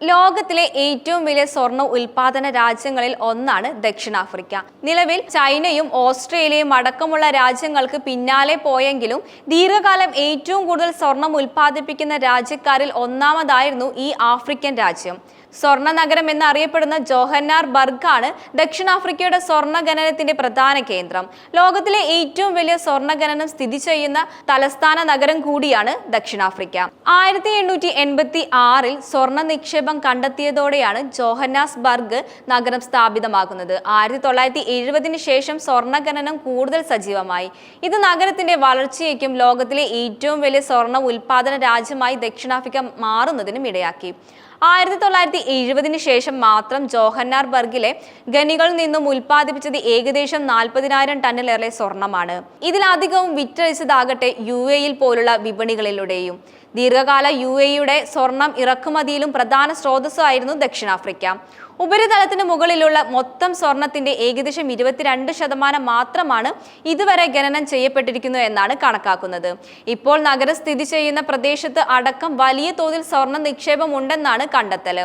ലോകത്തിലെ ഏറ്റവും വലിയ സ്വർണ ഉൽപാദന രാജ്യങ്ങളിൽ ഒന്നാണ് ദക്ഷിണാഫ്രിക്ക. നിലവിൽ ചൈനയും ഓസ്ട്രേലിയയും അടക്കമുള്ള രാജ്യങ്ങൾക്ക് പിന്നാലെ പോയെങ്കിലും ദീർഘകാലം ഏറ്റവും കൂടുതൽ സ്വർണം ഉൽപ്പാദിപ്പിക്കുന്ന രാജ്യക്കാരിൽ ഒന്നാമതായിരുന്നു ഈ ആഫ്രിക്കൻ രാജ്യം. സ്വർണ നഗരം എന്നറിയപ്പെടുന്ന ജോഹന്നാർ ബർഗാണ് ദക്ഷിണാഫ്രിക്കയുടെ സ്വർണ ഖനനത്തിന്റെ പ്രധാന കേന്ദ്രം. ലോകത്തിലെ ഏറ്റവും വലിയ സ്വർണ ഖനനം സ്ഥിതി ചെയ്യുന്ന തലസ്ഥാന നഗരം കൂടിയാണ് ദക്ഷിണാഫ്രിക്ക. ആയിരത്തി എണ്ണൂറ്റി എൺപത്തി ആറിൽ സ്വർണ നിക്ഷേപം കണ്ടെത്തിയതോടെയാണ് ജോഹന്നാസ് ബർഗ് നഗരം സ്ഥാപിതമാകുന്നത്. ആയിരത്തി തൊള്ളായിരത്തി എഴുപതിന് ശേഷം സ്വർണ ഖനനം കൂടുതൽ സജീവമായി. ഇത് നഗരത്തിന്റെ വളർച്ചയ്ക്കും ലോകത്തിലെ ഏറ്റവും വലിയ സ്വർണ ഉൽപാദന രാജ്യമായി ദക്ഷിണാഫ്രിക്ക മാറുന്നതിനും ഇടയാക്കി. ആയിരത്തി തൊള്ളായിരത്തി എഴുപതിന് ശേഷം മാത്രം ജോഹന്നാർ ബർഗിലെ ഖനികളിൽ നിന്നും ഉൽപ്പാദിപ്പിച്ചത് ഏകദേശം നാൽപ്പതിനായിരം ടണ്ണിലേറെ സ്വർണമാണ്. ഇതിലധികവും വിറ്റഴിച്ചതാകട്ടെ യു എയിൽ പോലുള്ള വിപണികളിലൂടെയും. ദീർഘകാല യു എയുടെ സ്വർണം ഇറക്കുമതിയിലും പ്രധാന സ്രോതസ്സായിരുന്നു ദക്ഷിണാഫ്രിക്ക. ഉപരിതലത്തിന് മുകളിലുള്ള മൊത്തം സ്വർണത്തിന്റെ ഏകദേശം ഇരുപത്തിരണ്ട് ശതമാനം മാത്രമാണ് ഇതുവരെ ഖനനം ചെയ്യപ്പെട്ടിരിക്കുന്നു എന്നാണ് കണക്കാക്കുന്നത്. ഇപ്പോൾ നഗരം സ്ഥിതി ചെയ്യുന്ന പ്രദേശത്ത് അടക്കം വലിയ തോതിൽ സ്വർണ നിക്ഷേപം ഉണ്ടെന്നാണ് കണ്ടെത്തൽ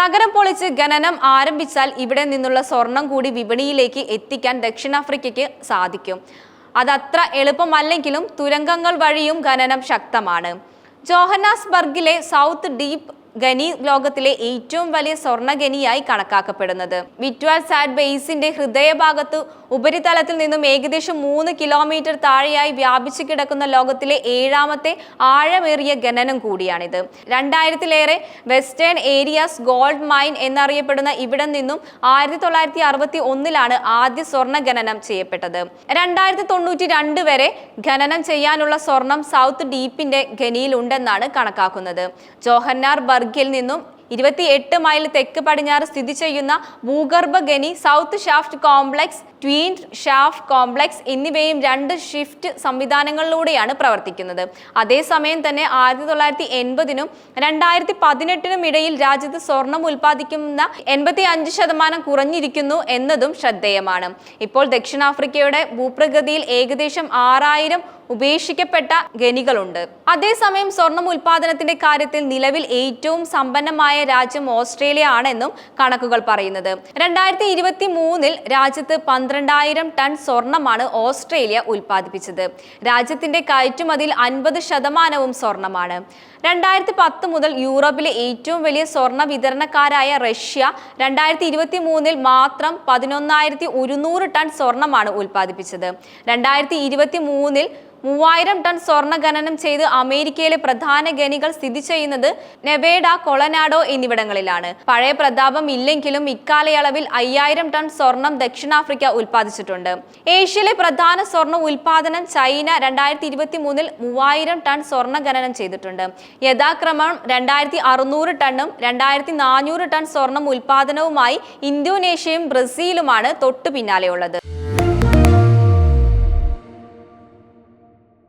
നഗരം പൊളിച്ച് ഖനനം ആരംഭിച്ചാൽ ഇവിടെ നിന്നുള്ള സ്വർണം കൂടി വിപണിയിലേക്ക് എത്തിക്കാൻ ദക്ഷിണാഫ്രിക്കയ്ക്ക് സാധിക്കും. അതത്ര എളുപ്പമല്ലെങ്കിലും തുരങ്കങ്ങൾ വഴിയും ഖനനം ശക്തമാണ്. ജോഹന്നാസ്ബർഗിലെ സൗത്ത് ഡീപ്പ് ഖനി ലോകത്തിലെ ഏറ്റവും വലിയ സ്വർണ ഖനിയായി കണക്കാക്കപ്പെടുന്നത്. വിറ്റ്വാൽ സാറ്റ് ബേസിന്റെ ഹൃദയഭാഗത്ത് ഉപരിതലത്തിൽ നിന്നും ഏകദേശം മൂന്ന് കിലോമീറ്റർ താഴെയായി വ്യാപിച്ചു കിടക്കുന്ന ലോകത്തിലെ ഏഴാമത്തെ ആഴമേറിയ ഖനനം കൂടിയാണിത്. രണ്ടായിരത്തിലേറെ വെസ്റ്റേൺ ഏരിയാസ് ഗോൾഡ് മൈൻ എന്നറിയപ്പെടുന്ന ഇവിടെ നിന്നും ആയിരത്തി തൊള്ളായിരത്തി അറുപത്തി ഒന്നിലാണ് ആദ്യ സ്വർണ ഖനനം ചെയ്യപ്പെട്ടത്. രണ്ടായിരത്തി തൊണ്ണൂറ്റി രണ്ട് വരെ ഖനനം ചെയ്യാനുള്ള സ്വർണം സൗത്ത് ഡീപ്പിന്റെ ഖനിയിലുണ്ടെന്നാണ് കണക്കാക്കുന്നത്. ജോഹന്നാർ ബർഗിൽ നിന്നും ഇരുപത്തിയെട്ട് മൈൽ തെക്ക് പടിഞ്ഞാറ് സ്ഥിതി ചെയ്യുന്ന ഭൂഗർഭഗനി south shaft complex twin shaft complex എന്നിവയും രണ്ട് ഷിഫ്റ്റ് സംവിധാനങ്ങളിലൂടെയാണ് പ്രവർത്തിക്കുന്നത്. അതേസമയം തന്നെ ആയിരത്തി തൊള്ളായിരത്തി എൺപതിനും രണ്ടായിരത്തി പതിനെട്ടിനും ഇടയിൽ രാജ്യത്ത് സ്വർണം ഉൽപ്പാദിക്കുന്ന എൺപത്തി അഞ്ച് ശതമാനം കുറഞ്ഞിരിക്കുന്നു എന്നതും ശ്രദ്ധേയമാണ്. ഇപ്പോൾ ദക്ഷിണാഫ്രിക്കയുടെ ഭൂപ്രകൃതിയിൽ ഏകദേശം ആറായിരം ഉപേക്ഷിക്കപ്പെട്ട ഖനികളുണ്ട്. അതേസമയം സ്വർണം ഉൽപാദനത്തിന്റെ കാര്യത്തിൽ നിലവിൽ ഏറ്റവും സമ്പന്നമായ രാജ്യം ഓസ്ട്രേലിയ ആണെന്നും കണക്കുകൾ പറയുന്നത്. രണ്ടായിരത്തി ഇരുപത്തി മൂന്നിൽ രാജ്യത്ത് പന്ത്രണ്ടായിരം ടൺ സ്വർണമാണ് ഓസ്ട്രേലിയ ഉൽപ്പാദിപ്പിച്ചത്. രാജ്യത്തിന്റെ കയറ്റുമതിയിൽ അൻപത് ശതമാനവും സ്വർണമാണ്. രണ്ടായിരത്തി പത്ത് മുതൽ യൂറോപ്പിലെ ഏറ്റവും വലിയ സ്വർണ വിതരണക്കാരായ റഷ്യ രണ്ടായിരത്തി ഇരുപത്തി മൂന്നിൽ മാത്രം പതിനൊന്നായിരത്തി ഒരുന്നൂറ് ടൺ സ്വർണമാണ് ഉൽപ്പാദിപ്പിച്ചത്. രണ്ടായിരത്തി ഇരുപത്തി മൂന്നിൽ മൂവായിരം ടൺ സ്വർണ ഖനനം ചെയ്ത് അമേരിക്കയിലെ പ്രധാന ഖനികൾ സ്ഥിതി ചെയ്യുന്നത് നെവേഡ കൊളനാഡോ എന്നിവിടങ്ങളിലാണ്. പഴയ പ്രതാപം ഇല്ലെങ്കിലും ഇക്കാലയളവിൽ അയ്യായിരം ടൺ സ്വർണം ദക്ഷിണാഫ്രിക്ക ഉൽപ്പാദിച്ചിട്ടുണ്ട്. ഏഷ്യയിലെ പ്രധാന സ്വർണ ഉൽപാദനം ചൈന രണ്ടായിരത്തി ഇരുപത്തി മൂന്നിൽ മൂവായിരം ടൺ സ്വർണ ഖനനം ചെയ്തിട്ടുണ്ട്. യഥാക്രമം രണ്ടായിരത്തി അറുന്നൂറ് ടണ്ണും രണ്ടായിരത്തി നാനൂറ് ടൺ സ്വർണം ഉൽപാദനവുമായി ഇന്തോനേഷ്യയും ബ്രസീലുമാണ് തൊട്ടു പിന്നാലെയുള്ളത്